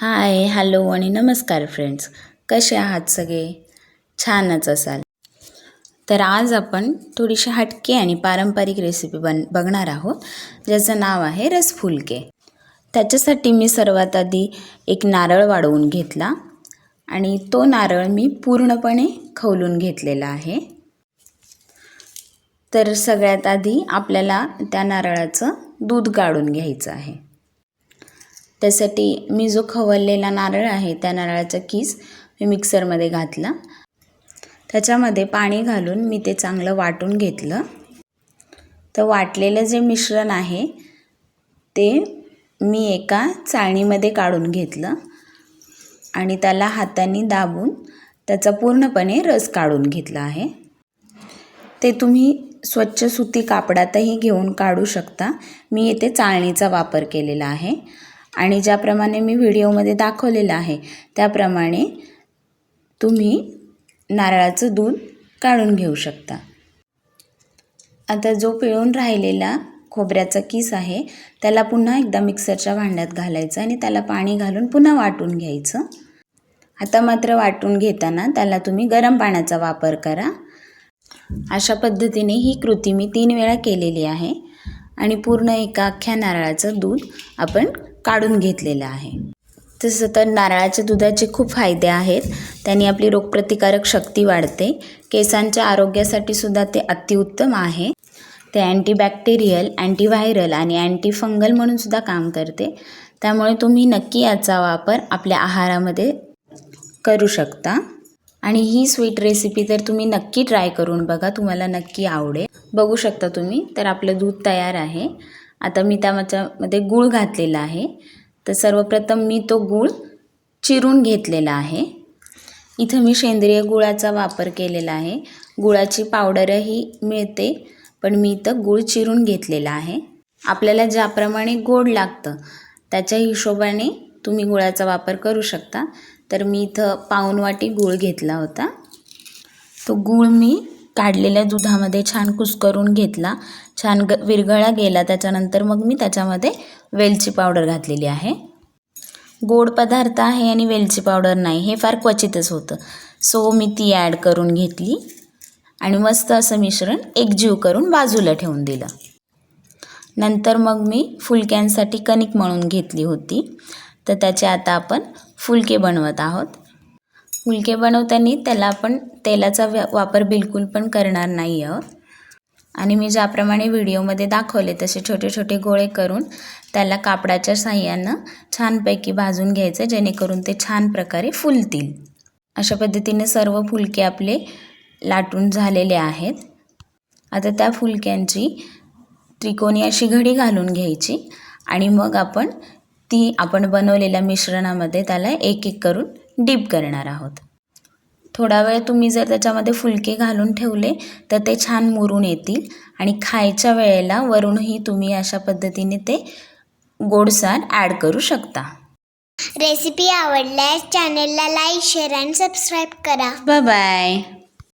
Hi hello आणि नमस्कार friends. कसे आहात सगळे? छानच असाल. तर आज आपण थोडीशी हटके आणि पारंपरिक रेसिपी बन बघणार आहोत. ज्याचं नाव आहे रसफुलके. त्याच्यासाठी मी सर्वात आधी एक नारळ वाढवून घेतला आणि तो नारळ मी पूर्णपणे खवलून घेतलेला आहे. तर सगळ्यात आधी आपल्याला त्या नारळाचं दूध काढून घ्यायचं आहे. त्यासाठी मी जो खवललेला नारळ आहे त्या नारळाचा किस मी मिक्सरमध्ये घातला. त्याच्यामध्ये पाणी घालून मी ते चांगलं वाटून घेतलं. तर वाटलेलं जे मिश्रण आहे ते मी एका चाळणीमध्ये काढून घेतलं आणि त्याला हाताने दाबून त्याचा पूर्णपणे रस काढून घेतला आहे. ते तुम्ही स्वच्छ सुती कापडातही घेऊन काढू शकता. मी येथे चाळणीचा वापर केलेला आहे. आणि ज्याप्रमाणे मी व्हिडिओमध्ये दाखवलेलं आहे त्याप्रमाणे तुम्ही नारळाचं दूध काढून घेऊ शकता. आता जो पिळून राहिलेला खोबऱ्याचा किस आहे त्याला पुन्हा एकदा मिक्सरच्या भांड्यात घालायचं आणि त्याला पाणी घालून पुन्हा वाटून घ्यायचं. आता मात्र वाटून घेताना त्याला तुम्ही गरम पाण्याचा वापर करा. अशा पद्धतीने ही कृती मी तीन वेळा केलेली आहे आणि पूर्ण एका अख्ख्या नारळाचं दूध आपण काढून घेतलेलं आहे. तसं तर नारळाच्या दुधाचे खूप फायदे आहेत. त्यांनी आपली रोगप्रतिकारक शक्ती वाढते. केसांच्या आरोग्यासाठी सुद्धा ते अतिउत्तम आहे. ते अँटीबॅक्टेरियल अँटीव्हायरल आणि अँटीफंगल म्हणून सुद्धा काम करते. त्यामुळे तुम्ही नक्की याचा वापर आपल्या आहारामध्ये करू शकता. आणि ही स्वीट रेसिपी तर तुम्ही नक्की ट्राय करून बघा. तुम्हाला नक्की आवडेल. बघू शकता तुम्ही. तर आपलं दूध तयार आहे. आता मी त्याच्यामध्ये गूळ घातलेला आहे. तर सर्वप्रथम मी तो गूळ चिरून घेतलेला आहे. इथं मी सेंद्रिय गुळाचा वापर केलेला आहे. गुळाची पावडरही मिळते पण मी इथं गूळ चिरून घेतलेला आहे. आपल्याला ज्याप्रमाणे गोड लागतं त्याच्या हिशोबाने तुम्ही गुळाचा वापर करू शकता. तर मी इथं पाऊन वाटी गूळ घेतला होता. तो गूळ मी काढलेल्या दुधामध्ये छान कुस्करून घेतला. छान ग विरघळा गेला. त्याच्यानंतर मग मी त्याच्यामध्ये वेलची पावडर घातलेली आहे. गोड पदार्थ आहे आणि वेलची पावडर नाही. हे फार क्वचितच होतं. सो मी ती ॲड करून घेतली आणि मस्त असं मिश्रण एकजीव करून बाजूला ठेवून दिलं. नंतर मग मी फुलक्यांसाठी कणिक मळून घेतली होती. तर त्याचे आता आपण फुलके बनवत आहोत. फुलके बनवताना त्याला आपण तेलाचा व्या वापर बिलकुल पण करणार नाही आहोत आणि मी ज्याप्रमाणे व्हिडिओमध्ये दाखवले तसे छोटे छोटे गोळे करून त्याला कापडाच्या साह्यानं छानपैकी भाजून घ्यायचं जेणेकरून ते छान प्रकारे फुलतील. अशा पद्धतीने सर्व फुलके आपले लाटून झालेले आहेत. आता त्या फुलक्यांची त्रिकोणी अशी घडी घालून घ्यायची आणि मग आपण ती आपण बनवलेल्या मिश्रणामध्ये त्याला एक एक करून डीप करणार आहोत. थोडा वेळ तुम्ही जर त्याच्यामध्ये फुलके घालून ठेवले तर ते छान मुरून येतील आणि खायच्या वेळेला वरूनही तुम्ही अशा पद्धतीने ते गोडसार ॲड करू शकता. रेसिपी आवडल्यास चॅनलला लाईक शेअर आणि सबस्क्राईब करा. Bye bye.